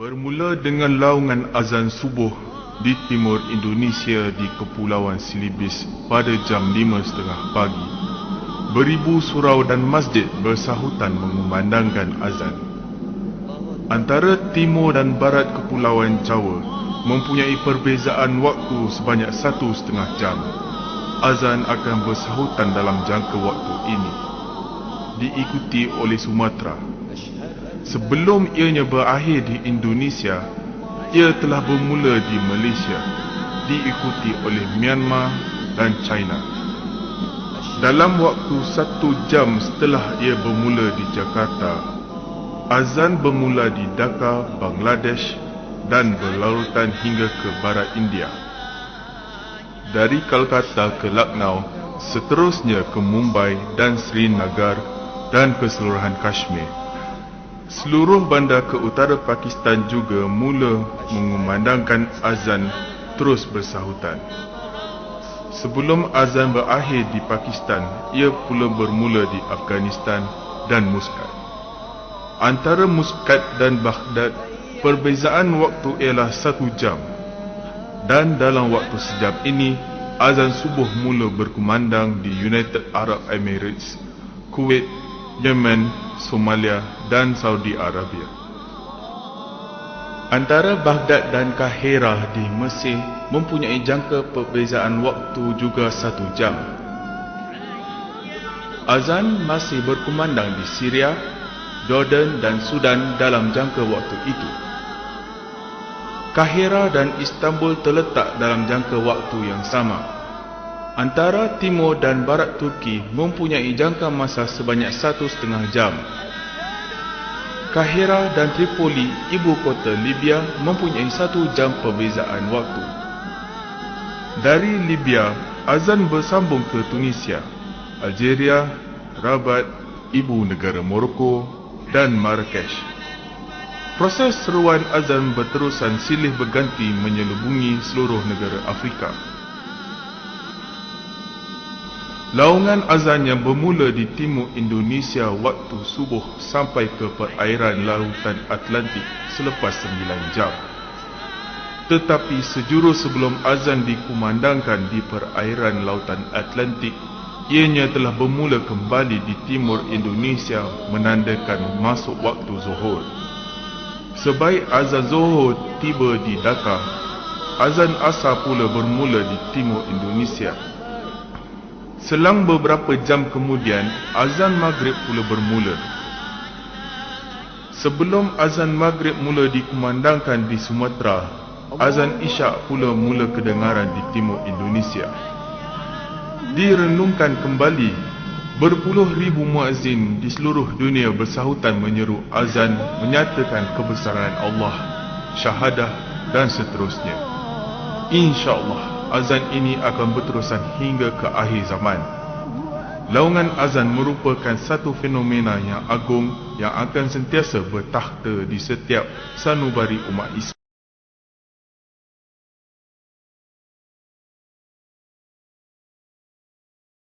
Bermula dengan laungan azan subuh di timur Indonesia di Kepulauan Silibis pada jam 5.30 pagi. Beribu surau dan masjid bersahutan mengumandangkan azan. Antara timur dan barat Kepulauan Jawa mempunyai perbezaan waktu sebanyak satu setengah jam. Azan akan bersahutan dalam jangka waktu ini. Diikuti oleh Sumatera, Sebelum ianya berakhir di Indonesia, ia telah bermula di Malaysia, diikuti oleh Myanmar dan China. Dalam waktu satu jam setelah ia bermula di Jakarta, azan bermula di Dhaka, Bangladesh dan berlarutan hingga ke barat India. Dari Kolkata ke Lucknow, seterusnya ke Mumbai dan Srinagar dan keseluruhan Kashmir. Seluruh bandar ke utara Pakistan juga mula mengumandangkan azan terus bersahutan. Sebelum azan berakhir di Pakistan, ia pula bermula di Afghanistan dan Muscat. Antara Muscat dan Baghdad, perbezaan waktu ialah satu jam. Dan dalam waktu sejam ini, azan subuh mula berkumandang di United Arab Emirates, Kuwait, Yemen, Somalia dan Saudi Arabia. Antara Baghdad dan Kahira di Mesir mempunyai jangka perbezaan waktu juga satu jam. Azan masih berkumandang di Syria, Jordan dan Sudan dalam jangka waktu itu. Kahira dan Istanbul terletak dalam jangka waktu yang sama. Antara timur dan barat Turki mempunyai jangka masa sebanyak satu setengah jam. Kahira dan Tripoli, ibu kota Libya, mempunyai satu jam perbezaan waktu. Dari Libya, azan bersambung ke Tunisia, Algeria, Rabat, ibu negara Morocco dan Marrakesh. Proses seruan azan berterusan silih berganti menyelubungi seluruh negara Afrika. Laungan azan yang bermula di timur Indonesia waktu subuh sampai ke perairan lautan Atlantik selepas 9 jam. Tetapi sejurus sebelum azan dikumandangkan di perairan lautan Atlantik, ianya telah bermula kembali di timur Indonesia menandakan masuk waktu zuhur. Sebaik azan zuhur tiba di Dhaka, azan asar pula bermula di timur Indonesia. Selang beberapa jam kemudian, azan maghrib pula bermula. Sebelum azan maghrib mula dikumandangkan di Sumatera, azan isyak pula mula kedengaran di timur Indonesia. Direnungkan kembali, berpuluh ribu muazzin di seluruh dunia bersahutan menyeru azan menyatakan kebesaran Allah, syahadah dan seterusnya. InsyaAllah azan ini akan berterusan hingga ke akhir zaman. Laungan azan merupakan satu fenomena yang agung yang akan sentiasa bertakhta di setiap sanubari umat Islam.